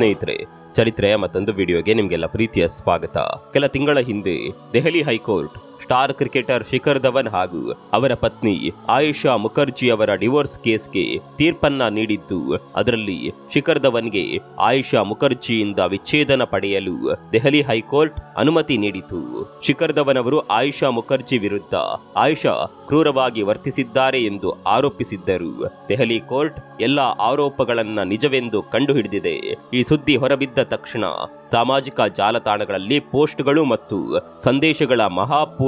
ಸ್ನೇಹಿತರೆ ಚರಿತ್ರೆಯ ಮತ್ತೊಂದು ವಿಡಿಯೋಗೆ ನಿಮಗೆಲ್ಲ ಪ್ರೀತಿಯ ಸ್ವಾಗತ. ಕೆಲ ತಿಂಗಳ ಹಿಂದೆ Delhi high court star cricketer Shikhar Dhawan ಹಾಗೂ ಅವರ ಪತ್ನಿ ಆಯುಷಾ ಮುಖರ್ಜಿ ಅವರ ಡಿವೋರ್ಸ್ ಕೇಸ್ಗೆ ತೀರ್ಪನ್ನ ನೀಡಿದ್ದು, ಅದರಲ್ಲಿ ಶಿಖರ್ ಧವನ್ಗೆ ಆಯಿಷಾ ಮುಖರ್ಜಿಯಿಂದ ವಿಚ್ಛೇದನ ಪಡೆಯಲು ದೆಹಲಿ ಹೈಕೋರ್ಟ್ ಅನುಮತಿ ನೀಡಿತು. ಶಿಖರ್ ಧವನ್ ಅವರು ಆಯಿಷಾ ಮುಖರ್ಜಿ ವಿರುದ್ಧ ಆಯುಷಾ ಕ್ರೂರವಾಗಿ ವರ್ತಿಸಿದ್ದಾರೆ ಎಂದು ಆರೋಪಿಸಿದ್ದರು. ದೆಹಲಿ ಕೋರ್ಟ್ ಎಲ್ಲಾ ಆರೋಪಗಳನ್ನ ನಿಜವೆಂದು ಕಂಡುಹಿಡಿದಿದೆ. ಈ ಸುದ್ದಿ ಹೊರಬಿದ್ದ ತಕ್ಷಣ ಸಾಮಾಜಿಕ ಜಾಲತಾಣಗಳಲ್ಲಿ ಪೋಸ್ಟ್ಗಳು ಮತ್ತು ಸಂದೇಶಗಳ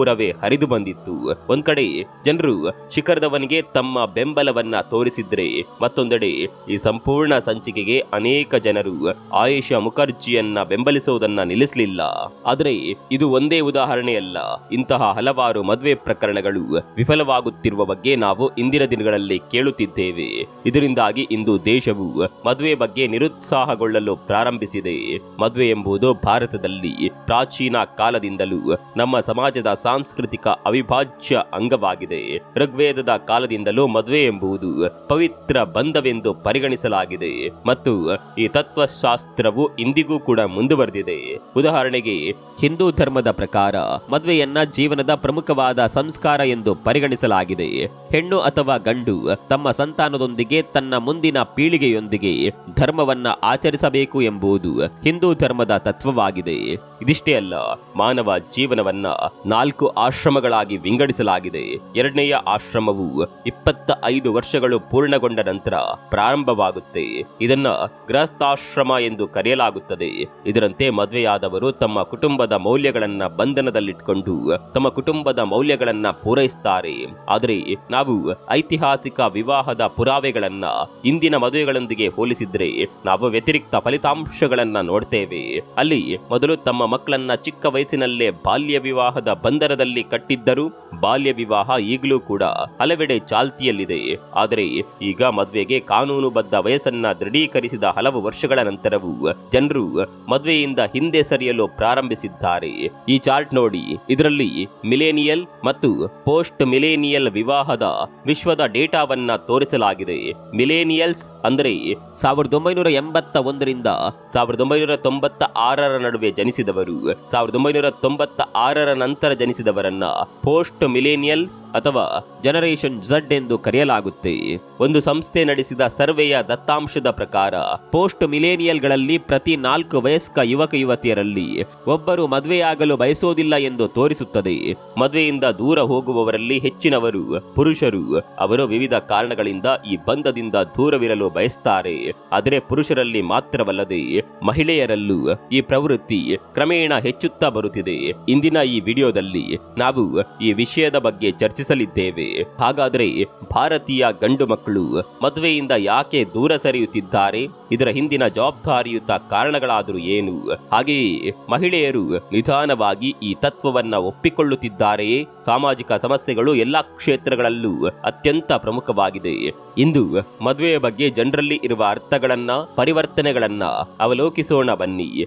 ಮಹಾಪೂರವೇ ಹರಿದು ಬಂದಿತ್ತು. ಒಂದ್ ಕಡೆ ಜನರು ಶಿಖರದವನಿಗೆ ತಮ್ಮ ಬೆಂಬಲವನ್ನ ತೋರಿಸಿದ್ರೆ, ಮತ್ತೊಂದೆಡೆ ಈ ಸಂಪೂರ್ಣ ಸಂಚಿಕೆಗೆ ಅನೇಕ ಜನರು ಆಯೇಷಾ ಮುಖರ್ಜಿಯನ್ನ ಬೆಂಬಲಿಸುವುದನ್ನ ನಿಲ್ಲಿಸಲಿಲ್ಲ. ಆದರೆ ಇದು ಒಂದೇ ಉದಾಹರಣೆಯಲ್ಲ, ಇಂತಹ ಹಲವಾರು ಮದುವೆ ಪ್ರಕರಣಗಳು ವಿಫಲವಾಗುತ್ತಿರುವ ಬಗ್ಗೆ ನಾವು ಇಂದಿನ ದಿನಗಳಲ್ಲಿ ಕೇಳುತ್ತಿದ್ದೇವೆ. ಇದರಿಂದಾಗಿ ಇಂದು ದೇಶವು ಮದುವೆ ಬಗ್ಗೆ ನಿರುತ್ಸಾಹಗೊಳ್ಳಲು ಪ್ರಾರಂಭಿಸಿದೆ. ಮದುವೆ ಎಂಬುದು ಭಾರತದಲ್ಲಿ ಪ್ರಾಚೀನ ಕಾಲದಿಂದಲೂ ನಮ್ಮ ಸಮಾಜದ ಸಾಂಸ್ಕೃತಿಕ ಅವಿಭಾಜ್ಯ ಅಂಗವಾಗಿದೆ. ಋಗ್ವೇದದ ಕಾಲದಿಂದಲೂ ಮದುವೆ ಎಂಬುದು ಪವಿತ್ರ ಬಂಧವೆಂದು ಪರಿಗಣಿಸಲಾಗಿದೆ. ಮತ್ತು ಈ ತತ್ವಶಾಸ್ತ್ರವು ಇಂದಿಗೂ ಕೂಡ ಮುಂದುವರೆದಿದೆ. ಉದಾಹರಣೆಗೆ, ಹಿಂದೂ ಧರ್ಮದ ಪ್ರಕಾರ ಮದುವೆಯನ್ನ ಜೀವನದ ಪ್ರಮುಖವಾದ ಸಂಸ್ಕಾರ ಎಂದು ಪರಿಗಣಿಸಲಾಗಿದೆ. ಹೆಣ್ಣು ಅಥವಾ ಗಂಡು ತಮ್ಮ ಸಂತಾನದೊಂದಿಗೆ ತನ್ನ ಮುಂದಿನ ಪೀಳಿಗೆಯೊಂದಿಗೆ ಧರ್ಮವನ್ನ ಆಚರಿಸಬೇಕು ಎಂಬುದು ಹಿಂದೂ ಧರ್ಮದ ತತ್ವವಾಗಿದೆ. ಇದಿಷ್ಟೇ ಅಲ್ಲ, ಮಾನವ ಜೀವನವನ್ನ ನಾಲ್ಕು ಆಶ್ರಮಗಳಾಗಿ ವಿಂಗಡಿಸಲಾಗಿದೆ. ಎರಡನೆಯ ಆಶ್ರಮವು ಇಪ್ಪತ್ತ ಐದು ವರ್ಷಗಳು ಪೂರ್ಣಗೊಂಡ ನಂತರ ಪ್ರಾರಂಭವಾಗುತ್ತೆ. ಇದನ್ನ ಗೃಹಸ್ಥಾಶ್ರಮ ಎಂದು ಕರೆಯಲಾಗುತ್ತದೆ. ಇದರಂತೆ ಮದುವೆಯಾದವರು ತಮ್ಮ ಕುಟುಂಬದ ಮೌಲ್ಯಗಳನ್ನ ಬಂಧನದಲ್ಲಿಟ್ಕೊಂಡು ತಮ್ಮ ಕುಟುಂಬದ ಮೌಲ್ಯಗಳನ್ನ ಪೂರೈಸುತ್ತಾರೆ ಆದರೆ ನಾವು ಐತಿಹಾಸಿಕ ವಿವಾಹದ ಪುರಾವೆಗಳನ್ನ ಇಂದಿನ ಮದುವೆಗಳೊಂದಿಗೆ ಹೋಲಿಸಿದ್ರೆ ನಾವು ವ್ಯತಿರಿಕ್ತ ಫಲಿತಾಂಶಗಳನ್ನ ನೋಡ್ತೇವೆ. ಅಲ್ಲಿ ಮೊದಲು ತಮ್ಮ ಮಕ್ಕಳನ್ನ ಚಿಕ್ಕ ವಯಸ್ಸಿನಲ್ಲೇ ಬಾಲ್ಯ ವಿವಾಹದ ಬಂಧನದಲ್ಲಿ ಕಟ್ಟಿದ್ದರು ಬಾಲ್ಯ ವಿವಾಹ ಈಗಲೂ ಕೂಡ ಹಲವೆಡೆ ಚಾಲ್ತಿಯಲ್ಲಿದೆ. ಆದರೆ ಈಗ ಮದುವೆಗೆ ಕಾನೂನುಬದ್ಧ ವಯಸ್ಸನ್ನ ದೃಢೀಕರಿಸಿದ ಹಲವು ವರ್ಷಗಳ ನಂತರವೂ ಜನರು ಮದುವೆಯಿಂದ ಹಿಂದೆ ಸರಿಯಲು ಪ್ರಾರಂಭಿಸಿದ್ದಾರೆ. ಈ ಚಾರ್ಟ್ ನೋಡಿ, ಇದರಲ್ಲಿ ಮಿಲೇನಿಯಲ್ ಮತ್ತು ಪೋಸ್ಟ್ ಮಿಲೇನಿಯಲ್ ವಿವಾಹದ ವಿಶ್ವದ ಡೇಟಾವನ್ನ ತೋರಿಸಲಾಗಿದೆ. ಮಿಲೇನಿಯಲ್ಸ್ ಅಂದರೆ ಸಾವಿರದ ಒಂಬೈನೂರ ಎಂಬತ್ತ ಒಂದರಿಂದ ಸಾವಿರದ ಒಂಬೈನೂರ ತೊಂಬತ್ತ ಆರರ ನಡುವೆ ಜನಿಸಿದವರು. ಸಾವಿರದ ಒಂಬೈನೂರ ತೊಂಬತ್ತ ಆರರ ನಂತರ ಜನಿಸಿದವರನ್ನ ಪೋಸ್ಟ್ ಮಿಲೇನಿಯಲ್ಸ್ ಅಥವಾ ಜನರೇಷನ್ ಝಡ್ ಎಂದು ಕರೆಯಲಾಗುತ್ತೆ. ಒಂದು ಸಂಸ್ಥೆ ನಡೆಸಿದ ಸರ್ವೆಯ ದತ್ತಾಂಶದ ಪ್ರಕಾರ, ಪೋಸ್ಟ್ ಮಿಲೇನಿಯಲ್ಗಳಲ್ಲಿ ಪ್ರತಿ ನಾಲ್ಕು ವಯಸ್ಕ ಯುವಕ ಯುವತಿಯರಲ್ಲಿ ಒಬ್ಬರು ಮದುವೆಯಾಗಲು ಬಯಸೋದಿಲ್ಲ ಎಂದು ತೋರಿಸುತ್ತದೆ. ಮದುವೆಯಿಂದ ದೂರ ಹೋಗುವವರಲ್ಲಿ ಹೆಚ್ಚಿನವರು ಪುರುಷರು. ಅವರು ವಿವಿಧ ಕಾರಣಗಳಿಂದ ಈ ಬಂಧದಿಂದ ದೂರವಿರಲು ಬಯಸ್ತಾರೆ. ಆದರೆ ಪುರುಷರಲ್ಲಿ ಮಾತ್ರವಲ್ಲದೆ ಮಹಿಳೆಯರಲ್ಲೂ ಈ ಪ್ರವೃತ್ತಿ ಕ್ರಮೇಣ ಹೆಚ್ಚುತ್ತಾ ಬರುತ್ತಿದೆ. ಇಂದಿನ ಈ ವಿಡಿಯೋದಲ್ಲಿ ನಾವು ಈ ವಿಷಯದ ಬಗ್ಗೆ ಚರ್ಚಿಸಲಿದ್ದೇವೆ. ಹಾಗಾದರೆ ಭಾರತೀಯ ಗಂಡು ಮಕ್ಕಳು ಮದುವೆಯಿಂದ ಯಾಕೆ ದೂರ ಸರಿಯುತ್ತಿದ್ದಾರೆ? ಇದರ ಹಿಂದಿನ ಜವಾಬ್ದಾರಿಯುತ ಕಾರಣಗಳಾದರೂ ಏನು? ಹಾಗೆಯೇ ಮಹಿಳೆಯರು ನಿಧಾನವಾಗಿ ಈ ತತ್ವವನ್ನ ಒಪ್ಪಿಕೊಳ್ಳುತ್ತಿದ್ದಾರೆಯೇ ಸಾಮಾಜಿಕ ಸಮಸ್ಯೆಗಳು ಎಲ್ಲಾ ಕ್ಷೇತ್ರಗಳಲ್ಲೂ ಅತ್ಯಂತ ಪ್ರಮುಖವಾಗಿದೆ. ಇಂದು ಮದುವೆಯ ಬಗ್ಗೆ ಜನರಲ್ಲಿ ಇರುವ ಅರ್ಥಗಳನ್ನ, ಪರಿವರ್ತನೆಗಳನ್ನ ಅವಲೋಕಿಸೋಣ ಬನ್ನಿ.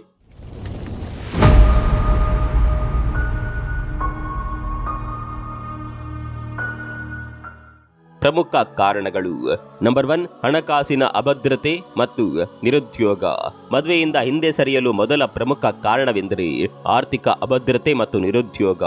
ಪ್ರಮುಖ ಕಾರಣಗಳು. ನಂಬರ್ ಒನ್ ಹಣಕಾಸಿನ ಅಭದ್ರತೆ ಮತ್ತು ನಿರುದ್ಯೋಗ. ಮದುವೆಯಿಂದ ಹಿಂದೆ ಸರಿಯಲು ಮೊದಲ ಪ್ರಮುಖ ಕಾರಣವೆಂದರೆ ಆರ್ಥಿಕ ಅಭದ್ರತೆ ಮತ್ತು ನಿರುದ್ಯೋಗ.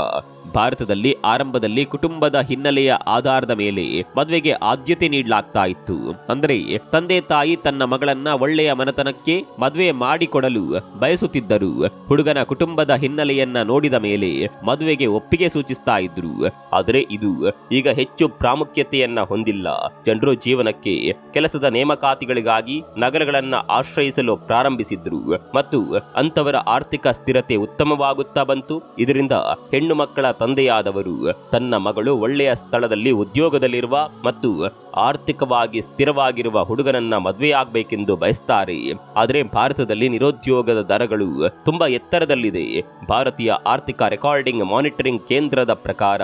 ಭಾರತದಲ್ಲಿ ಆರಂಭದಲ್ಲಿ ಕುಟುಂಬದ ಹಿನ್ನೆಲೆಯ ಆಧಾರದ ಮೇಲೆ ಮದುವೆಗೆ ಆದ್ಯತೆ ನೀಡಲಾಗ್ತಾ ಇತ್ತು. ಅಂದರೆ ತಂದೆ ತಾಯಿ ತನ್ನ ಮಗಳನ್ನ ಒಳ್ಳೆಯ ಮನತನಕ್ಕೆ ಮದುವೆ ಮಾಡಿಕೊಡಲು ಬಯಸುತ್ತಿದ್ದರು. ಹುಡುಗನ ಕುಟುಂಬದ ಹಿನ್ನೆಲೆಯನ್ನ ನೋಡಿದ ಮೇಲೆ ಮದುವೆಗೆ ಒಪ್ಪಿಗೆ ಸೂಚಿಸ್ತಾ ಇದ್ರು. ಆದರೆ ಇದು ಈಗ ಹೆಚ್ಚು ಪ್ರಾಮುಖ್ಯತೆಯನ್ನ ಹೊಂದಿಲ್ಲ. ಜನರು ಜೀವನಕ್ಕೆ ಕೆಲಸದ ನೇಮಕಾತಿಗಳಿಗಾಗಿ ನಗರಗಳನ್ನ ಆಶ್ರಯಿಸಲು ಪ್ರಾರಂಭಿಸಿದ್ರು. ಮತ್ತು ಅಂತವರ ಆರ್ಥಿಕ ಸ್ಥಿರತೆ ಉತ್ತಮವಾಗುತ್ತಾ ಬಂತು. ಇದರಿಂದ ಹೆಣ್ಣು ಮಕ್ಕಳ ತಂದೆಯಾದವರು. ತನ್ನ ಮಗಳು ಒಳ್ಳೆಯ ಸ್ಥಳದಲ್ಲಿ ಉದ್ಯೋಗದಲ್ಲಿರುವ ಮತ್ತು ಆರ್ಥಿಕವಾಗಿ ಸ್ಥಿರವಾಗಿರುವ ಹುಡುಗನನ್ನ ಮದುವೆಯಾಗಬೇಕೆಂದು ಬಯಸ್ತಾರೆ. ಆದರೆ ಭಾರತದಲ್ಲಿ ನಿರುದ್ಯೋಗದ ದರಗಳು ತುಂಬಾ ಎತ್ತರದಲ್ಲಿದೆ. ಭಾರತೀಯ ಆರ್ಥಿಕ ರೆಕಾರ್ಡಿಂಗ್ ಮಾನಿಟರಿಂಗ್ ಕೇಂದ್ರದ ಪ್ರಕಾರ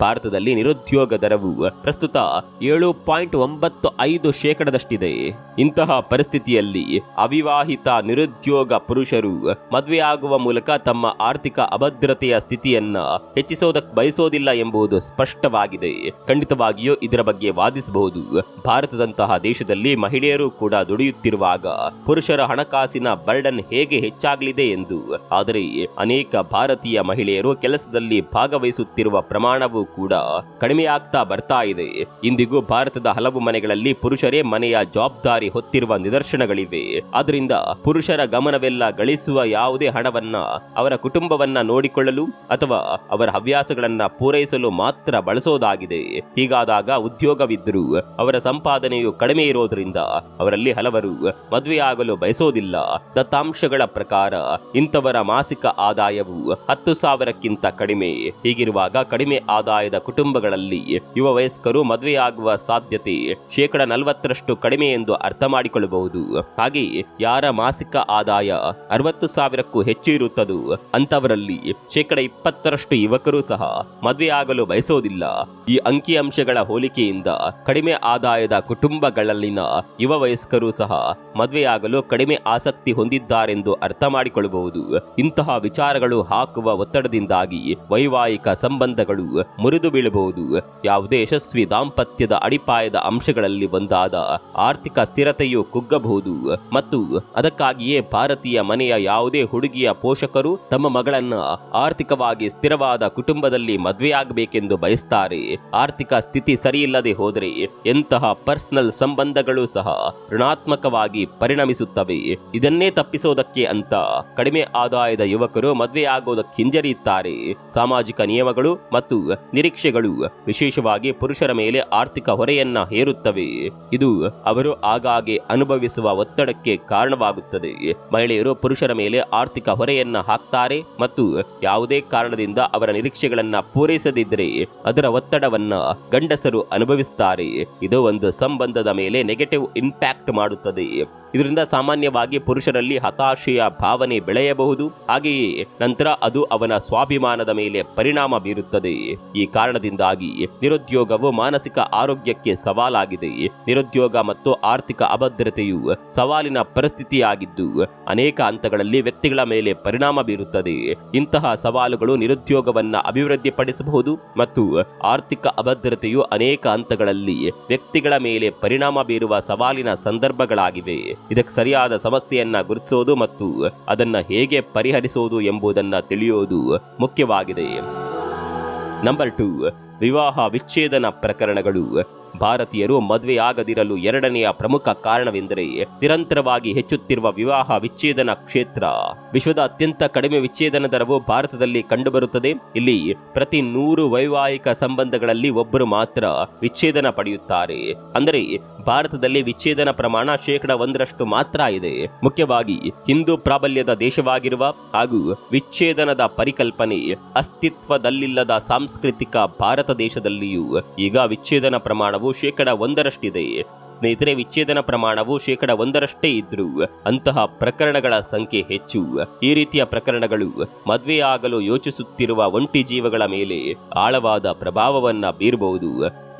ಭಾರತದಲ್ಲಿ ನಿರುದ್ಯೋಗ ದರವು ಪ್ರಸ್ತುತ ಏಳು ಪಾಯಿಂಟ್ ಒಂಬತ್ತು ಐದು ಶೇಕಡದಷ್ಟಿದೆ. ಇಂತಹ ಪರಿಸ್ಥಿತಿಯಲ್ಲಿ ಅವಿವಾಹಿತ ನಿರುದ್ಯೋಗ ಪುರುಷರು ಮದುವೆಯಾಗುವ ಮೂಲಕ ತಮ್ಮ ಆರ್ಥಿಕ ಅಭದ್ರತೆಯ ಸ್ಥಿತಿಯನ್ನ ಹೆಚ್ಚಿಸಿ ಹೆಚ್ಚಿಸೋದಕ್ಕೆ ಬಯಸೋದಿಲ್ಲ ಎಂಬುದು ಸ್ಪಷ್ಟವಾಗಿದೆ. ಖಂಡಿತವಾಗಿಯೂ ಇದರ ಬಗ್ಗೆ ವಾದಿಸಬಹುದು. ಭಾರತದಂತಹ ದೇಶದಲ್ಲಿ ಮಹಿಳೆಯರು ಕೂಡ ದುಡಿಯುತ್ತಿರುವಾಗ ಪುರುಷರ ಹಣಕಾಸಿನ ಬರ್ಡನ್ ಹೇಗೆ ಹೆಚ್ಚಾಗಲಿದೆ ಎಂದು. ಆದರೆ ಅನೇಕ ಭಾರತೀಯ ಮಹಿಳೆಯರು ಕೆಲಸದಲ್ಲಿ ಭಾಗವಹಿಸುತ್ತಿರುವ ಪ್ರಮಾಣವೂ ಕೂಡ ಕಡಿಮೆಯಾಗ್ತಾ ಬರ್ತಾ ಇದೆ. ಇಂದಿಗೂ ಭಾರತದ ಹಲವು ಮನೆಗಳಲ್ಲಿ ಪುರುಷರೇ ಮನೆಯ ಜವಾಬ್ದಾರಿ ಹೊತ್ತಿರುವ ನಿದರ್ಶನಗಳಿವೆ. ಆದ್ರಿಂದ ಪುರುಷರ ಗಮನವೆಲ್ಲ ಗಳಿಸುವ ಯಾವುದೇ ಹಣವನ್ನ ಅವರ ಕುಟುಂಬವನ್ನ ನೋಡಿಕೊಳ್ಳಲು ಅಥವಾ ಅವರ ಹವ್ಯಾಸಗಳನ್ನ ಪೂರೈಸಲು ಮಾತ್ರ ಬಳಸೋದಾಗಿದೆ. ಹೀಗಾದಾಗ ಉದ್ಯೋಗವಿದ್ದರೂ ಅವರ ಸಂಪಾದನೆಯು ಕಡಿಮೆ ಇರೋದ್ರಿಂದ ಅವರಲ್ಲಿ ಹಲವರು ಮದುವೆಯಾಗಲು ಬಯಸೋದಿಲ್ಲ. ದತ್ತಾಂಶಗಳ ಪ್ರಕಾರ ಇಂಥವರ ಮಾಸಿಕ ಆದಾಯವು ಹತ್ತು ಸಾವಿರಕ್ಕಿಂತ ಕಡಿಮೆ. ಹೀಗಿರುವಾಗ ಕಡಿಮೆ ಆದಾಯದ ಕುಟುಂಬಗಳಲ್ಲಿ ಯುವ ವಯಸ್ಕರು ಮದುವೆಯಾಗುವ ಸಾಧ್ಯತೆ ಶೇಕಡ ನಲವತ್ತರಷ್ಟು ಕಡಿಮೆ ಎಂದು ಅರ್ಥ ಮಾಡಿಕೊಳ್ಳಬಹುದು. ಹಾಗೆ ಯಾರ ಮಾಸಿಕ ಆದಾಯ ಅರವತ್ತು ಸಾವಿರಕ್ಕೂ ಹೆಚ್ಚು ಇರುತ್ತದೋ ಅಂತವರಲ್ಲಿ ಶೇಕಡ ಇಪ್ಪತ್ತರಷ್ಟು ಯುವಕರು ಸಹ ಮದುವೆಯಾಗಲು ಬಯಸೋದಿಲ್ಲ ಈ ಅಂಕಿಅಂಶಗಳ ಹೋಲಿಕೆಯಿಂದ ಕಡಿಮೆ ಆದಾಯದ ಕುಟುಂಬಗಳಲ್ಲಿನ ಯುವ ವಯಸ್ಕರು ಸಹ ಮದುವೆಯಾಗಲು ಕಡಿಮೆ ಆಸಕ್ತಿ ಹೊಂದಿದ್ದಾರೆಂದು ಅರ್ಥ ಮಾಡಿಕೊಳ್ಳಬಹುದು. ಇಂತಹ ವಿಚಾರಗಳು ಹಾಕುವ ಒತ್ತಡದಿಂದಾಗಿ ವೈವಾಹಿಕ ಸಂಬಂಧಗಳು ಮುರಿದು ಬೀಳಬಹುದು. ಯಾವುದೇ ಯಶಸ್ವಿ ದಾಂಪತ್ಯದ ಅಡಿಪಾಯದ ಅಂಶಗಳಲ್ಲಿ ಒಂದಾದ ಆರ್ಥಿಕ ಸ್ಥಿರತೆಯು ಕುಗ್ಗಬಹುದು ಮತ್ತು ಅದಕ್ಕಾಗಿಯೇ ಭಾರತೀಯ ಮನೆಯ ಯಾವುದೇ ಹುಡುಗಿಯ ಪೋಷಕರು ತಮ್ಮ ಮಗಳನ್ನ ಆರ್ಥಿಕವಾಗಿ ಸ್ಥಿರವಾದ ಕುಟುಂಬದಲ್ಲಿ ಮದುವೆಯಾಗಬೇಕೆಂದು ಬಯಸ್ತಾರೆ. ಆರ್ಥಿಕ ಸ್ಥಿತಿ ಸರಿಯಿಲ್ಲದೆ ಹೋದರೆ ಎಂತಹ ಪರ್ಸನಲ್ ಸಂಬಂಧಗಳು ಸಹ ಋಣಾತ್ಮಕವಾಗಿ ಪರಿಣಮಿಸುತ್ತವೆ. ಇದನ್ನೇ ತಪ್ಪಿಸೋದಕ್ಕೆ ಅಂತ ಕಡಿಮೆ ಆದಾಯದ ಯುವಕರು ಮದುವೆಯಾಗೋದಕ್ಕೆ ಹಿಂಜರಿಯುತ್ತಾರೆ. ಸಾಮಾಜಿಕ ನಿಯಮಗಳು ಮತ್ತು ನಿರೀಕ್ಷೆಗಳು ವಿಶೇಷವಾಗಿ ಪುರುಷರ ಮೇಲೆ ಆರ್ಥಿಕ ಹೊರೆಯನ್ನ ಹೇರುತ್ತವೆ. ಇದು ಅವರು ಆಗಾಗ್ಗೆ ಅನುಭವಿಸುವ ಒತ್ತಡಕ್ಕೆ ಕಾರಣವಾಗುತ್ತದೆ. ಮಹಿಳೆಯರು ಪುರುಷರ ಮೇಲೆ ಆರ್ಥಿಕ ಹೊರೆಯನ್ನ ಹಾಕ್ತಾರೆ ಮತ್ತು ಯಾವುದೇ ಕಾರಣದಿಂದ ಅವರ ನಿರೀಕ್ಷೆಗಳನ್ನ ಪೂರೈಸದಿದ್ದರೆ ಅದರ ಒತ್ತಡವನ್ನ ಗಂಡಸರು ಅನುಭವಿಸುತ್ತಾರೆ ಇದು ಒಂದು ಸಂಬಂಧದ ಮೇಲೆ ನೆಗೆಟಿವ್ ಇಂಪ್ಯಾಕ್ಟ್ ಮಾಡುತ್ತದೆ. ಇದರಿಂದ ಸಾಮಾನ್ಯವಾಗಿ ಪುರುಷರಲ್ಲಿ ಹತಾಶೆಯ ಭಾವನೆ ಬೆಳೆಯಬಹುದು. ಹಾಗೆಯೇ ನಂತರ ಅದು ಅವನ ಸ್ವಾಭಿಮಾನದ ಮೇಲೆ ಪರಿಣಾಮ ಬೀರುತ್ತದೆ. ಈ ಕಾರಣದಿಂದಾಗಿ ನಿರುದ್ಯೋಗವು ಮಾನಸಿಕ ಆರೋಗ್ಯಕ್ಕೆ ಸವಾಲಾಗಿದೆ. ನಿರುದ್ಯೋಗ ಮತ್ತು ಆರ್ಥಿಕ ಅಭದ್ರತೆಯು ಸವಾಲಿನ ಪರಿಸ್ಥಿತಿಯಾಗಿದ್ದು, ಅನೇಕ ಹಂತಗಳಲ್ಲಿ ವ್ಯಕ್ತಿಗಳ ಮೇಲೆ ಪರಿಣಾಮ ಬೀರುತ್ತದೆ. ಇಂತಹ ಸವಾಲುಗಳು ನಿರುದ್ಯೋಗವನ್ನ ಅಭಿವೃದ್ಧಿಪಡಿಸಬಹುದು ಮತ್ತು ಆರ್ಥಿಕ ಅಭದ್ರತೆಯು ಅನೇಕ ಹಂತಗಳಲ್ಲಿ ವ್ಯಕ್ತಿಗಳ ಮೇಲೆ ಪರಿಣಾಮ ಬೀರುವ ಸವಾಲಿನ ಸಂದರ್ಭಗಳಾಗಿವೆ. ಇದಕ್ಕೆ ಸರಿಯಾದ ಸಮಸ್ಯೆಯನ್ನು ಗುರುತಿಸೋದು ಮತ್ತು ಅದನ್ನ ಹೇಗೆ ಪರಿಹರಿಸೋದು ಎಂಬುದನ್ನ ತಿಳಿಯೋದು ಮುಖ್ಯವಾಗಿದೆ. ನಂಬರ್ ಟು ವಿವಾಹ ವಿಚ್ಛೇದನ ಪ್ರಕರಣಗಳು. ಭಾರತೀಯರು ಮದುವೆಯಾಗದಿರಲು ಎರಡನೆಯ ಪ್ರಮುಖ ಕಾರಣವೆಂದರೆ ನಿರಂತರವಾಗಿ ಹೆಚ್ಚುತ್ತಿರುವ ವಿವಾಹ ವಿಚ್ಛೇದನ ಕ್ಷೇತ್ರ. ವಿಶ್ವದ ಅತ್ಯಂತ ಕಡಿಮೆ ವಿಚ್ಛೇದನ ದರವು ಭಾರತದಲ್ಲಿ ಕಂಡುಬರುತ್ತದೆ. ಇಲ್ಲಿ ಪ್ರತಿ ನೂರು ವೈವಾಹಿಕ ಸಂಬಂಧಗಳಲ್ಲಿ ಒಬ್ಬರು ಮಾತ್ರ ವಿಚ್ಛೇದನ ಪಡೆಯುತ್ತಾರೆ. ಅಂದರೆ ಭಾರತದಲ್ಲಿ ವಿಚ್ಛೇದನ ಪ್ರಮಾಣ ಶೇಕಡ ಒಂದರಷ್ಟು ಮಾತ್ರ ಇದೆ. ಮುಖ್ಯವಾಗಿ ಹಿಂದೂ ಪ್ರಾಬಲ್ಯದ ದೇಶವಾಗಿರುವ ಹಾಗೂ ವಿಚ್ಛೇದನದ ಪರಿಕಲ್ಪನೆ ಅಸ್ತಿತ್ವದಲ್ಲಿಲ್ಲದ ಸಾಂಸ್ಕೃತಿಕ ಭಾರತ ದೇಶದಲ್ಲಿಯೂ ಈಗ ವಿಚ್ಛೇದನ ಪ್ರಮಾಣವು ಶೇಕಡ ಒಂದರಷ್ಟಿದೆ ಸ್ನೇಹಿತರೆ, ವಿಚ್ಛೇದನ ಪ್ರಮಾಣವು ಶೇಕಡ ಒಂದರಷ್ಟೇ ಇದ್ರು ಅಂತಹ ಪ್ರಕರಣಗಳ ಸಂಖ್ಯೆ ಹೆಚ್ಚು. ಈ ರೀತಿಯ ಪ್ರಕರಣಗಳು ಮದುವೆಯಾಗಲು ಯೋಚಿಸುತ್ತಿರುವ ಒಂಟಿ ಜೀವಗಳ ಮೇಲೆ ಆಳವಾದ ಪ್ರಭಾವವನ್ನ ಬೀರಬಹುದು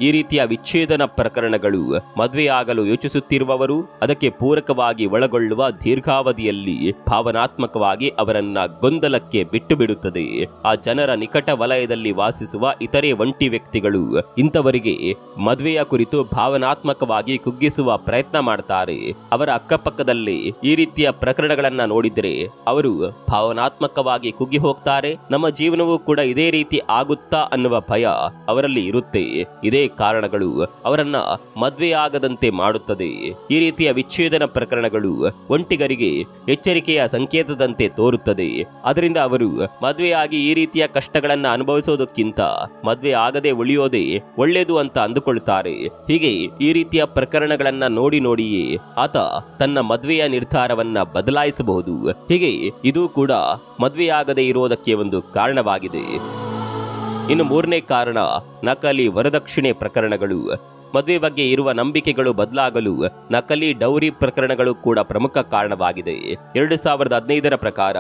ಈ ರೀತಿಯ ವಿಚ್ಛೇದನ ಪ್ರಕರಣಗಳು ಮದುವೆಯಾಗಲು ಯೋಚಿಸುತ್ತಿರುವವರು ಅದಕ್ಕೆ ಪೂರಕವಾಗಿ ಒಳಗೊಳ್ಳುವ ದೀರ್ಘಾವಧಿಯಲ್ಲಿ ಭಾವನಾತ್ಮಕವಾಗಿ ಅವರನ್ನ ಗೊಂದಲಕ್ಕೆ ಬಿಟ್ಟು ಬಿಡುತ್ತದೆ ಆ ಜನರ ನಿಕಟ ವಲಯದಲ್ಲಿ ವಾಸಿಸುವ ಇತರೆ ಒಂಟಿ ವ್ಯಕ್ತಿಗಳು ಇಂಥವರಿಗೆ ಮದುವೆಯ ಕುರಿತು ಭಾವನಾತ್ಮಕವಾಗಿ ಕುಗ್ಗಿಸುವ ಪ್ರಯತ್ನ ಮಾಡ್ತಾರೆ. ಅವರ ಅಕ್ಕಪಕ್ಕದಲ್ಲಿ ಈ ರೀತಿಯ ಪ್ರಕರಣಗಳನ್ನ ನೋಡಿದ್ರೆ ಅವರು ಭಾವನಾತ್ಮಕವಾಗಿ ಕುಗ್ಗಿ ಹೋಗ್ತಾರೆ. ನಮ್ಮ ಜೀವನವೂ ಕೂಡ ಇದೇ ರೀತಿ ಆಗುತ್ತಾ ಅನ್ನುವ ಭಯ ಅವರಲ್ಲಿ ಇರುತ್ತೆ. ಇದೇ ಕಾರಣಗಳು ಅವರನ್ನ ಮದ್ವೆಯಾಗದಂತೆ ಮಾಡುತ್ತದೆ. ಈ ರೀತಿಯ ವಿಚ್ಛೇದನ ಪ್ರಕರಣಗಳು ಒಂಟಿಗರಿಗೆ ಎಚ್ಚರಿಕೆಯ ಸಂಕೇತದಂತೆ ತೋರುತ್ತದೆ. ಅದರಿಂದ ಅವರು ಮದುವೆಯಾಗಿ ಈ ರೀತಿಯ ಕಷ್ಟಗಳನ್ನ ಅನುಭವಿಸೋದಕ್ಕಿಂತ ಮದುವೆ ಆಗದೆ ಉಳಿಯೋದೇ ಒಳ್ಳೆಯದು ಅಂತ ಅಂದುಕೊಳ್ತಾರೆ. ಹೀಗೆ ಈ ರೀತಿಯ ಪ್ರಕರಣಗಳನ್ನ ನೋಡಿ ನೋಡಿಯೇ ಆತ ತನ್ನ ಮದುವೆಯ ನಿರ್ಧಾರವನ್ನ ಬದಲಾಯಿಸಬಹುದು. ಹೀಗೆ ಇದು ಕೂಡ ಮದ್ವೆಯಾಗದೆ ಇರೋದಕ್ಕೆ ಒಂದು ಕಾರಣವಾಗಿದೆ. ಇನ್ನು ಮೂರನೇ ಕಾರಣ ನಕಲಿ ವರದಕ್ಷಿಣೆ ಪ್ರಕರಣಗಳು. ಮದುವೆ ಬಗ್ಗೆ ಇರುವ ನಂಬಿಕೆಗಳು ಬದಲಾಗಲು ನಕಲಿ ಡೌರಿ ಪ್ರಕರಣಗಳು ಕೂಡ ಪ್ರಮುಖ ಕಾರಣವಾಗಿದೆ. ಎರಡು ಸಾವಿರದ ಹದಿನೈದರ ಪ್ರಕಾರ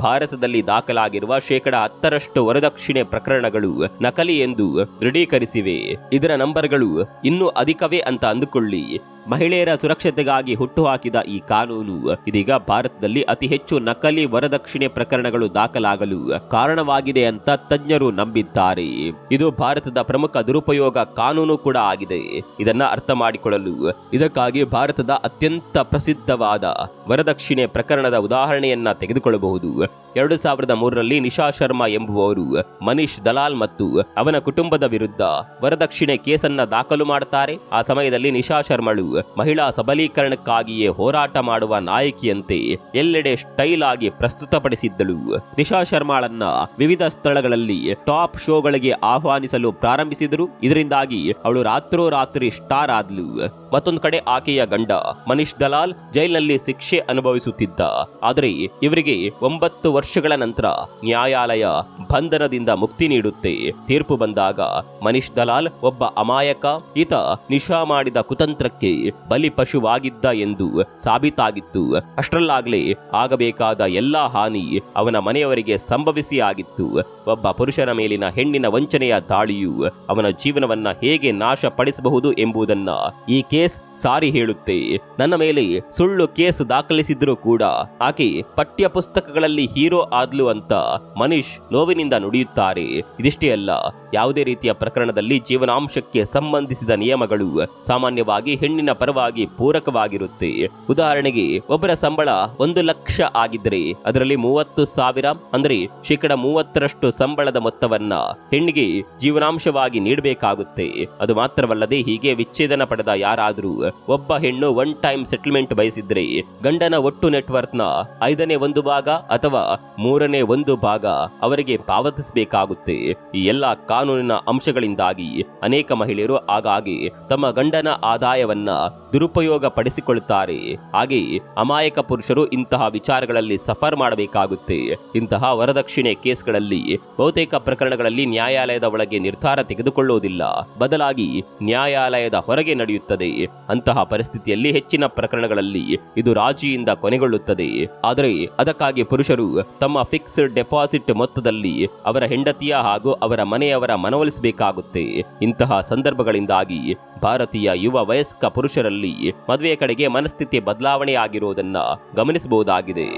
ಭಾರತದಲ್ಲಿ ದಾಖಲಾಗಿರುವ ಶೇಕಡ ಹತ್ತರಷ್ಟು ವರದಕ್ಷಿಣೆ ಪ್ರಕರಣಗಳು ನಕಲಿ ಎಂದು ದೃಢೀಕರಿಸಿವೆ. ಇದರ ನಂಬರ್ಗಳು ಇನ್ನೂ ಅಧಿಕವೇ ಅಂತ ಅಂದುಕೊಳ್ಳಿ. ಮಹಿಳೆಯರ ಸುರಕ್ಷತೆಗಾಗಿ ಹುಟ್ಟುಹಾಕಿದ ಈ ಕಾನೂನು, ಇದೀಗ ಭಾರತದಲ್ಲಿ ಅತಿ ಹೆಚ್ಚು ನಕಲಿ ವರದಕ್ಷಿಣೆ ಪ್ರಕರಣಗಳು ದಾಖಲಾಗಲು ಕಾರಣವಾಗಿದೆ ಅಂತ ತಜ್ಞರು ನಂಬಿದ್ದಾರೆ. ಇದು ಭಾರತದ ಪ್ರಮುಖ ದುರುಪಯೋಗ ಕಾನೂನು ಕೂಡ ಆಗಿದೆ. ಇದನ್ನ ಅರ್ಥ ಮಾಡಿಕೊಳ್ಳಲು ಇದಕ್ಕಾಗಿ ಭಾರತದ ಅತ್ಯಂತ ಪ್ರಸಿದ್ಧವಾದ ವರದಕ್ಷಿಣೆ ಪ್ರಕರಣದ ಉದಾಹರಣೆಯನ್ನ ತೆಗೆದುಕೊಳ್ಳಬಹುದು. ಎರಡು ಸಾವಿರದ ಮೂರರಲ್ಲಿ ನಿಶಾ ಶರ್ಮಾ ಎಂಬುವವರು ಮನೀಶ್ ದಲಾಲ್ ಮತ್ತು ಅವನ ಕುಟುಂಬದ ವಿರುದ್ಧ ವರದಕ್ಷಿಣೆ ಕೇಸನ್ನ ದಾಖಲು ಮಾಡುತ್ತಾರೆ ಆ ಸಮಯದಲ್ಲಿ ನಿಶಾ ಶರ್ಮಳು ಮಹಿಳಾ ಸಬಲೀಕರಣಕ್ಕಾಗಿಯೇ ಹೋರಾಟ ಮಾಡುವ ನಾಯಕಿಯಂತೆ ಎಲ್ಲೆಡೆ ಸ್ಟೈಲ್ ಆಗಿ ಪ್ರಸ್ತುತಪಡಿಸಿದ್ದಳು. ನಿಶಾ ಶರ್ಮಾಳನ್ನ ವಿವಿಧ ಸ್ಥಳಗಳಲ್ಲಿ ಟಾಪ್ ಶೋಗಳಿಗೆ ಆಹ್ವಾನಿಸಲು ಪ್ರಾರಂಭಿಸಿದರು. ಇದರಿಂದಾಗಿ ಅವಳು ರಾತ್ರೋರಾತ್ರಿ ಸ್ಟಾರ್ ಆದ್ಲು. ಮತ್ತೊಂದು ಕಡೆ ಆಕೆಯ ಗಂಡ ಮನೀಶ್ ದಲಾಲ್ ಜೈಲಿನಲ್ಲಿ ಶಿಕ್ಷೆ ಅನುಭವಿಸುತ್ತಿದ್ದ. ಆದರೆ ಇವರಿಗೆ ಒಂಬತ್ತು ವರ್ಷಗಳ ನಂತರ ನ್ಯಾಯಾಲಯ ಬಂಧನದಿಂದ ಮುಕ್ತಿ ನೀಡುತ್ತೆ. ತೀರ್ಪು ಬಂದಾಗ ಮನೀಶ್ ದಲಾಲ್ ಒಬ್ಬ ಅಮಾಯಕ, ಈತ ನಿಶಾ ಮಾಡಿದ ಕುತಂತ್ರಕ್ಕೆ ಬಲಿ ಪಶುವಾಗಿದ್ದ ಎಂದು ಸಾಬೀತಾಗಿತ್ತು. ಅಷ್ಟರಲ್ಲಾಗಲೇ ಆಗಬೇಕಾದ ಎಲ್ಲಾ ಹಾನಿ ಅವನ ಮನೆಯವರಿಗೆ ಸಂಭವಿಸಿ ಆಗಿತ್ತು. ಒಬ್ಬ ಪುರುಷನ ಮೇಲಿನ ಹೆಣ್ಣಿನ ವಂಚನೆಯ ದಾಳಿಯು ಅವನ ಜೀವನವನ್ನ ಹೇಗೆ ನಾಶಪಡಿಸಬಹುದು ಎಂಬುದನ್ನ ಈ ಕೇಸ್ ಸಾರಿ ಹೇಳುತ್ತೆ. ನನ್ನ ಮೇಲೆ ಸುಳ್ಳು ಕೇಸ್ ದಾಖಲಿಸಿದ್ರು ಕೂಡ ಆಕೆ ಪಠ್ಯ ಪುಸ್ತಕಗಳಲ್ಲಿ ಹೀರೋ ಆದ್ಲು ಅಂತ ಮನೀಶ್ ನೋವಿನಿಂದ ನುಡಿಯುತ್ತಾರೆ. ಇದಿಷ್ಟೇ ಅಲ್ಲ, ಯಾವುದೇ ರೀತಿಯ ಪ್ರಕರಣದಲ್ಲಿ ಜೀವನಾಂಶಕ್ಕೆ ಸಂಬಂಧಿಸಿದ ನಿಯಮಗಳು ಸಾಮಾನ್ಯವಾಗಿ ಹೆಣ್ಣಿನ ಪರವಾಗಿ ಪೂರಕವಾಗಿರುತ್ತೆ. ಉದಾಹರಣೆಗೆ, ಒಬ್ಬರ ಸಂಬಳ ಒಂದು ಲಕ್ಷ ಆಗಿದ್ರೆ ಅದರಲ್ಲಿ ಮೂವತ್ತು ಸಾವಿರ ಅಂದ್ರೆ ಶೇಕಡ ಮೂವತ್ತರಷ್ಟು ಸಂಬಳದ ಮೊತ್ತವನ್ನ ಹೆಣ್ಣಿಗೆ ಜೀವನಾಂಶವಾಗಿ ನೀಡಬೇಕಾಗುತ್ತೆ. ಅದು ಮಾತ್ರವಲ್ಲದೆ ಹೀಗೆ ವಿಚ್ಛೇದನ ಪಡೆದ ಯಾರಾದರೂ ಒಬ್ಬ ಹೆಣ್ಣು ಒನ್ ಟೈಮ್ ಸೆಟಲ್ಮೆಂಟ್ ಬಯಸಿದ್ರೆ ಗಂಡನ ಒಟ್ಟು ನೆಟ್ವರ್ಕ್ನ ಐದನೇ ಒಂದು ಭಾಗ ಅಥವಾ ಮೂರನೇ ಒಂದು ಭಾಗ ಅವರಿಗೆ ಪಾವತಿಸಬೇಕಾಗುತ್ತೆ. ಈ ಎಲ್ಲ ಕಾನೂನಿನ ಅಂಶಗಳಿಂದಾಗಿ ಅನೇಕ ಮಹಿಳೆಯರು ಆಗಾಗಿ ತಮ್ಮ ಗಂಡನ ಆದಾಯವನ್ನ ದುರುಪಯೋಗ ಪಡಿಸಿಕೊಳ್ಳುತ್ತಾರೆ ಹಾಗೆ ಅಮಾಯಕ ಪುರುಷರು ಇಂತಹ ವಿಚಾರಗಳಲ್ಲಿ ಸಫರ್ ಮಾಡಬೇಕಾಗುತ್ತೆ. ಇಂತಹ ವರದಕ್ಷಿಣೆ ಕೇಸ್ಗಳಲ್ಲಿ ಬಹುತೇಕ ಪ್ರಕರಣಗಳಲ್ಲಿ ನ್ಯಾಯಾಲಯದ ಒಳಗೆ ನಿರ್ಧಾರ ತೆಗೆದುಕೊಳ್ಳುವುದಿಲ್ಲ. ಬದಲಾಗಿ ನ್ಯಾಯಾಲಯದ ಹೊರಗೆ ನಡೆಯುತ್ತದೆ. ಅಂತಹ ಪರಿಸ್ಥಿತಿಯಲ್ಲಿ ಹೆಚ್ಚಿನ ಪ್ರಕರಣಗಳಲ್ಲಿ ಇದು ರಾಜಿಯಿಂದ ಕೊನೆಗೊಳ್ಳುತ್ತದೆ. ಆದರೆ ಅದಕ್ಕಾಗಿ ಪುರುಷರು ತಮ್ಮ ಫಿಕ್ಸ್ಡ್ ಡೆಪಾಸಿಟ್ ಮೊತ್ತದಲ್ಲಿ ಅವರ ಹೆಂಡತಿಯ ಹಾಗೂ ಅವರ ಮನೆಯವರ ಮನವೊಲಿಸಬೇಕಾಗುತ್ತೆ. ಇಂತಹ ಸಂದರ್ಭಗಳಿಂದಾಗಿ ಭಾರತೀಯ ಯುವ ವಯಸ್ಕ ಪುರುಷರಲ್ಲಿ ಮದುವೆಯ ಕಡೆಗೆ ಮನಸ್ಥಿತಿ ಬದಲಾವಣೆ ಆಗಿರುವುದನ್ನು ಗಮನಿಸಬಹುದಾಗಿದೆ.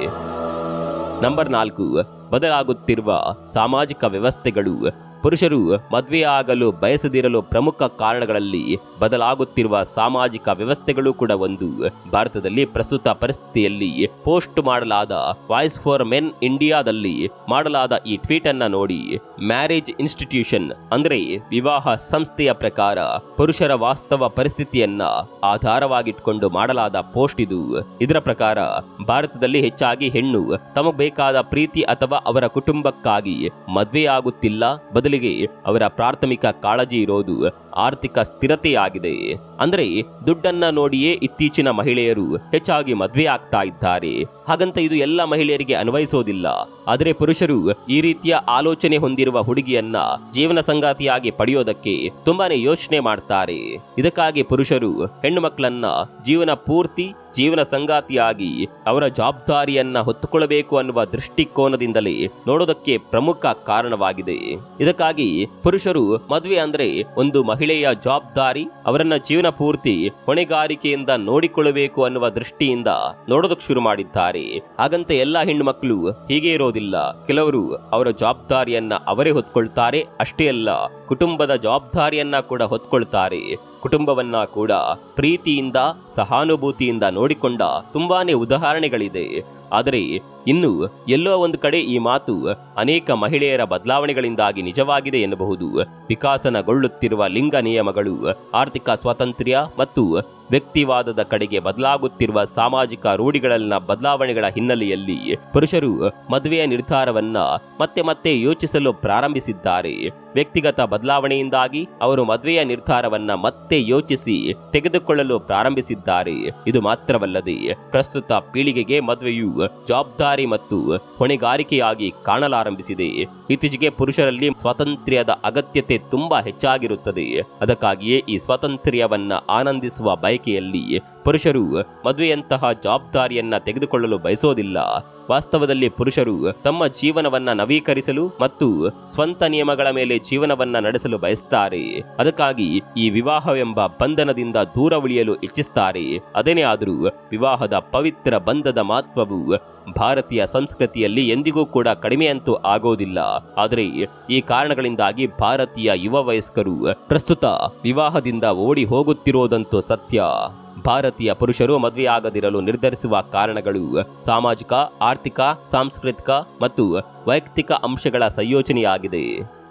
ನಂಬರ್ ನಾಲ್ಕು, ಬದಲಾಗುತ್ತಿರುವ ಸಾಮಾಜಿಕ ವ್ಯವಸ್ಥೆಗಳು ಪುರುಷರು ಮದುವೆಯಾಗಲು ಬಯಸದಿರಲು ಪ್ರಮುಖ ಕಾರಣಗಳಲ್ಲಿ ಬದಲಾಗುತ್ತಿರುವ ಸಾಮಾಜಿಕ ವ್ಯವಸ್ಥೆಗಳು ಕೂಡ ಒಂದು. ಭಾರತದಲ್ಲಿ ಪ್ರಸ್ತುತ ಪರಿಸ್ಥಿತಿಯಲ್ಲಿ ಪೋಸ್ಟ್ ಮಾಡಲಾದ ವಾಯ್ಸ್ ಫಾರ್ ಮೆನ್ ಇಂಡಿಯಾದಲ್ಲಿ ಮಾಡಲಾದ ಈ ಟ್ವೀಟ್ ಅನ್ನ ನೋಡಿ ಮ್ಯಾರೇಜ್ ಇನ್ಸ್ಟಿಟ್ಯೂಷನ್ ಅಂದ್ರೆ ವಿವಾಹ ಸಂಸ್ಥೆಯ ಪ್ರಕಾರ ಪುರುಷರ ವಾಸ್ತವ ಪರಿಸ್ಥಿತಿಯನ್ನ ಆಧಾರವಾಗಿಟ್ಕೊಂಡು ಮಾಡಲಾದ ಪೋಸ್ಟ್ ಇದು. ಇದರ ಪ್ರಕಾರ ಭಾರತದಲ್ಲಿ ಹೆಚ್ಚಾಗಿ ಹೆಣ್ಣು ತಮಗ್ ಬೇಕಾದ ಪ್ರೀತಿ ಅಥವಾ ಅವರ ಕುಟುಂಬಕ್ಕಾಗಿ ಮದ್ವೆಯಾಗುತ್ತಿಲ್ಲ ಬದಲಿಗೆ ಅವರ ಪ್ರಾಥಮಿಕ ಕಾಳಜಿ ಇರೋದು. ಆರ್ಥಿಕ ಸ್ಥಿರತೆಯಾಗಿದೆ. ಅಂದ್ರೆ ದುಡ್ಡನ್ನ ನೋಡಿಯೇ ಇತ್ತೀಚಿನ ಮಹಿಳೆಯರು ಹೆಚ್ಚಾಗಿ ಮದ್ವೆ ಆಗ್ತಾ ಇದ್ದಾರೆ. ಹಾಗಂತ ಇದು ಎಲ್ಲ ಮಹಿಳೆಯರಿಗೆ ಅನ್ವಯಿಸೋದಿಲ್ಲ. ಆದರೆ ಪುರುಷರು ಈ ರೀತಿಯ ಆಲೋಚನೆ ಹೊಂದಿರುವ ಹುಡುಗಿಯನ್ನ ಜೀವನ ಸಂಗಾತಿಯಾಗಿ ಪಡೆಯೋದಕ್ಕೆ ತುಂಬಾನೇ ಯೋಚನೆ ಮಾಡ್ತಾರೆ. ಇದಕ್ಕಾಗಿ ಪುರುಷರು ಹೆಣ್ಣು ಮಕ್ಕಳನ್ನ ಜೀವನ ಪೂರ್ತಿ, ಜೀವನ ಸಂಗಾತಿಯಾಗಿ ಅವರ ಜವಾಬ್ದಾರಿಯನ್ನ ಹೊತ್ತುಕೊಳ್ಳಬೇಕು ಅನ್ನುವ ದೃಷ್ಟಿಕೋನದಿಂದಲೇ ನೋಡೋದಕ್ಕೆ ಪ್ರಮುಖ ಕಾರಣವಾಗಿದೆ. ಇದಕ್ಕಾಗಿ ಪುರುಷರು ಮದುವೆ ಅಂದ್ರೆ ಒಂದು ಮಹಿಳೆಯ ಜವಾಬ್ದಾರಿ ಅವರನ್ನ ಜೀವನ ಪೂರ್ತಿ ಹೊಣೆಗಾರಿಕೆಯಿಂದ ನೋಡಿಕೊಳ್ಳಬೇಕು ಅನ್ನುವ ದೃಷ್ಟಿಯಿಂದ ನೋಡೋದಕ್ಕೆ ಶುರು ಮಾಡಿದ್ದಾರೆ. ಹಾಗಂತ ಎಲ್ಲಾ ಹೆಣ್ಣು ಮಕ್ಕಳು ಹೀಗೆ ಇರೋದಿಲ್ಲ. ಕೆಲವರು ಅವರ ಜವಾಬ್ದಾರಿಯನ್ನ ಅವರೇ ಹೊತ್ಕೊಳ್ತಾರೆ. ಅಷ್ಟೇ ಅಲ್ಲ, ಕುಟುಂಬದ ಜವಾಬ್ದಾರಿಯನ್ನ ಕೂಡ ಹೊತ್ಕೊಳ್ತಾರೆ. ಕುಟುಂಬವನ್ನ ಕೂಡ ಪ್ರೀತಿಯಿಂದ, ಸಹಾನುಭೂತಿಯಿಂದ ನೋಡಿಕೊಂಡ ತುಂಬಾನೇ ಉದಾಹರಣೆಗಳಿದೆ. ಆದರೆ ಇನ್ನು ಎಲ್ಲೋ ಒಂದು ಕಡೆ ಈ ಮಾತು ಅನೇಕ ಮಹಿಳೆಯರ ಬದಲಾವಣೆಗಳಿಂದಾಗಿ ನಿಜವಾಗಿದೆ ಎನ್ನಬಹುದು. ವಿಕಾಸನಗೊಳ್ಳುತ್ತಿರುವ ಲಿಂಗ ನಿಯಮಗಳು, ಆರ್ಥಿಕ ಸ್ವಾತಂತ್ರ್ಯ ಮತ್ತು ವ್ಯಕ್ತಿವಾದದ ಕಡೆಗೆ ಬದಲಾಗುತ್ತಿರುವ ಸಾಮಾಜಿಕ ರೂಢಿಗಳಲ್ಲಿನ ಬದಲಾವಣೆಗಳ ಹಿನ್ನೆಲೆಯಲ್ಲಿ ಪುರುಷರು ಮದುವೆಯ ನಿರ್ಧಾರವನ್ನ ಮತ್ತೆ ಮತ್ತೆ ಯೋಚಿಸಲು ಪ್ರಾರಂಭಿಸಿದ್ದಾರೆ. ವ್ಯಕ್ತಿಗತ ಬದಲಾವಣೆಯಿಂದಾಗಿ ಅವರು ಮದುವೆಯ ನಿರ್ಧಾರವನ್ನ ಮತ್ತೆ ಯೋಚಿಸಿ ತೆಗೆದುಕೊಳ್ಳಲು ಪ್ರಾರಂಭಿಸಿದ್ದಾರೆ. ಇದು ಮಾತ್ರವಲ್ಲದೆ ಪ್ರಸ್ತುತ ಪೀಳಿಗೆಗೆ ಮದುವೆಯು ಜವಾಬ್ದಾರಿ ಮತ್ತು ಹೊಣೆಗಾರಿಕೆಯಾಗಿ ಕಾಣಲಾರಂಭಿಸಿದೆ. ಇತ್ತೀಚೆಗೆ ಪುರುಷರಲ್ಲಿ ಸ್ವಾತಂತ್ರ್ಯದ ಅಗತ್ಯತೆ ತುಂಬಾ ಹೆಚ್ಚಾಗಿರುತ್ತದೆ. ಅದಕ್ಕಾಗಿಯೇ ಈ ಸ್ವಾತಂತ್ರ್ಯವನ್ನ ಆನಂದಿಸುವ 给กี ಪುರುಷರು ಮದುವೆಯಂತಹ ಜವಾಬ್ದಾರಿಯನ್ನ ತೆಗೆದುಕೊಳ್ಳಲು ಬಯಸೋದಿಲ್ಲ. ವಾಸ್ತವದಲ್ಲಿ ಪುರುಷರು ತಮ್ಮ ಜೀವನವನ್ನ ನವೀಕರಿಸಲು ಮತ್ತು ಸ್ವಂತ ನಿಯಮಗಳ ಮೇಲೆ ಜೀವನವನ್ನ ನಡೆಸಲು ಬಯಸ್ತಾರೆ. ಅದಕ್ಕಾಗಿ ಈ ವಿವಾಹವೆಂಬ ಬಂಧನದಿಂದ ದೂರ ಉಳಿಯಲು ಇಚ್ಛಿಸ್ತಾರೆ. ಅದೇನೇ ಆದರೂ ವಿವಾಹದ ಪವಿತ್ರ ಬಂಧದ ಮಹತ್ವವು ಭಾರತೀಯ ಸಂಸ್ಕೃತಿಯಲ್ಲಿ ಎಂದಿಗೂ ಕೂಡ ಕಡಿಮೆಯಂತೂ ಆಗೋದಿಲ್ಲ. ಆದರೆ ಈ ಕಾರಣಗಳಿಂದಾಗಿ ಭಾರತೀಯ ಯುವ ವಯಸ್ಕರು ಪ್ರಸ್ತುತ ವಿವಾಹದಿಂದ ಓಡಿ ಹೋಗುತ್ತಿರೋದಂತೂ ಸತ್ಯ. ಭಾರತೀಯ ಪುರುಷರು ಮದುವೆಯಾಗದಿರಲು ನಿರ್ಧರಿಸುವ ಕಾರಣಗಳು ಸಾಮಾಜಿಕ ಆರ್ಥಿಕ ಸಾಂಸ್ಕೃತಿಕ ಮತ್ತು ವೈಯಕ್ತಿಕ ಅಂಶಗಳ ಸಂಯೋಜನೆಯಾಗಿದೆ.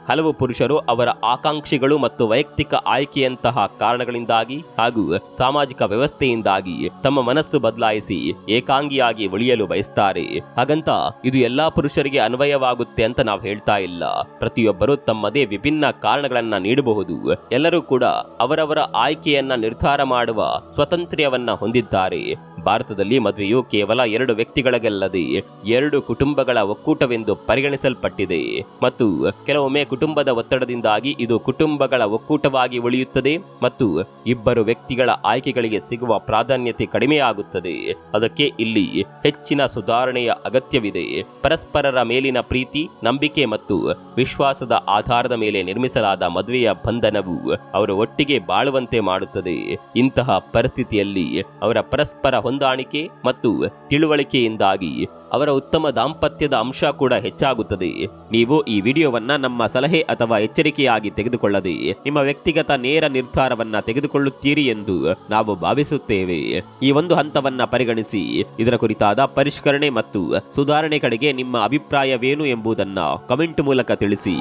ಹಲವು ಪುರುಷರು ಅವರ ಆಕಾಂಕ್ಷೆಗಳು ಮತ್ತು ವೈಯಕ್ತಿಕ ಆಯ್ಕೆಯಂತಹ ಕಾರಣಗಳಿಂದಾಗಿ ಹಾಗೂ ಸಾಮಾಜಿಕ ವ್ಯವಸ್ಥೆಯಿಂದಾಗಿ ತಮ್ಮ ಮನಸ್ಸು ಬದಲಾಯಿಸಿ ಏಕಾಂಗಿಯಾಗಿ ಉಳಿಯಲು ಬಯಸ್ತಾರೆ. ಹಾಗಂತ ಇದು ಎಲ್ಲಾ ಪುರುಷರಿಗೆ ಅನ್ವಯವಾಗುತ್ತೆ ಅಂತ ನಾವು ಹೇಳ್ತಾ ಇಲ್ಲ. ಪ್ರತಿಯೊಬ್ಬರು ತಮ್ಮದೇ ವಿಭಿನ್ನ ಕಾರಣಗಳನ್ನ ನೀಡಬಹುದು. ಎಲ್ಲರೂ ಕೂಡ ಅವರವರ ಆಯ್ಕೆಯನ್ನ ನಿರ್ಧಾರ ಮಾಡುವ ಸ್ವಾತಂತ್ರ್ಯವನ್ನ ಹೊಂದಿದ್ದಾರೆ. ಭಾರತದಲ್ಲಿ ಮದುವೆಯು ಕೇವಲ ಎರಡು ವ್ಯಕ್ತಿಗಳಿಗಲ್ಲದೆ ಎರಡು ಕುಟುಂಬಗಳ ಒಕ್ಕೂಟವೆಂದು ಪರಿಗಣಿಸಲ್ಪಟ್ಟಿದೆ. ಮತ್ತು ಕೆಲವೊಮ್ಮೆ ಕುಟುಂಬದ ಒತ್ತಡದಿಂದಾಗಿ ಇದು ಕುಟುಂಬಗಳ ಒಕ್ಕೂಟವಾಗಿ ಉಳಿಯುತ್ತದೆ ಮತ್ತು ಇಬ್ಬರು ವ್ಯಕ್ತಿಗಳ ಆಯ್ಕೆಗಳಿಗೆ ಸಿಗುವ ಪ್ರಾಧಾನ್ಯತೆ ಕಡಿಮೆಯಾಗುತ್ತದೆ. ಅದಕ್ಕೆ ಇಲ್ಲಿ ಹೆಚ್ಚಿನ ಸುಧಾರಣೆಯ ಅಗತ್ಯವಿದೆ. ಪರಸ್ಪರರ ಮೇಲಿನ ಪ್ರೀತಿ, ನಂಬಿಕೆ ಮತ್ತು ವಿಶ್ವಾಸದ ಆಧಾರದ ಮೇಲೆ ನಿರ್ಮಿಸಲಾದ ಮದುವೆಯ ಬಂಧನವು ಅವರು ಒಟ್ಟಿಗೆ ಬಾಳುವಂತೆ ಮಾಡುತ್ತದೆ. ಇಂತಹ ಪರಿಸ್ಥಿತಿಯಲ್ಲಿ ಅವರ ಪರಸ್ಪರ ಹೊಂದಾಣಿಕೆ ಮತ್ತು ತಿಳುವಳಿಕೆಯಿಂದಾಗಿ ಅವರ ಉತ್ತಮ ದಾಂಪತ್ಯದ ಅಂಶ ಕೂಡ ಹೆಚ್ಚಾಗುತ್ತದೆ. ನೀವು ಈ ವಿಡಿಯೋವನ್ನ ನಮ್ಮ ಸಲಹೆ ಅಥವಾ ಎಚ್ಚರಿಕೆಯಾಗಿ ತೆಗೆದುಕೊಳ್ಳದೆ ನಿಮ್ಮ ವ್ಯಕ್ತಿಗತ ನೇರ ನಿರ್ಧಾರವನ್ನ ತೆಗೆದುಕೊಳ್ಳುತ್ತೀರಿ ಎಂದು ನಾವು ಭಾವಿಸುತ್ತೇವೆ. ಈ ಒಂದು ಹಂತವನ್ನ ಪರಿಗಣಿಸಿ, ಇದರ ಕುರಿತಾದ ಪರಿಷ್ಕರಣೆ ಮತ್ತು ಸುಧಾರಣೆ ಕಡೆಗೆ ನಿಮ್ಮ ಅಭಿಪ್ರಾಯವೇನು ಎಂಬುದನ್ನು ಕಮೆಂಟ್ ಮೂಲಕ ತಿಳಿಸಿ.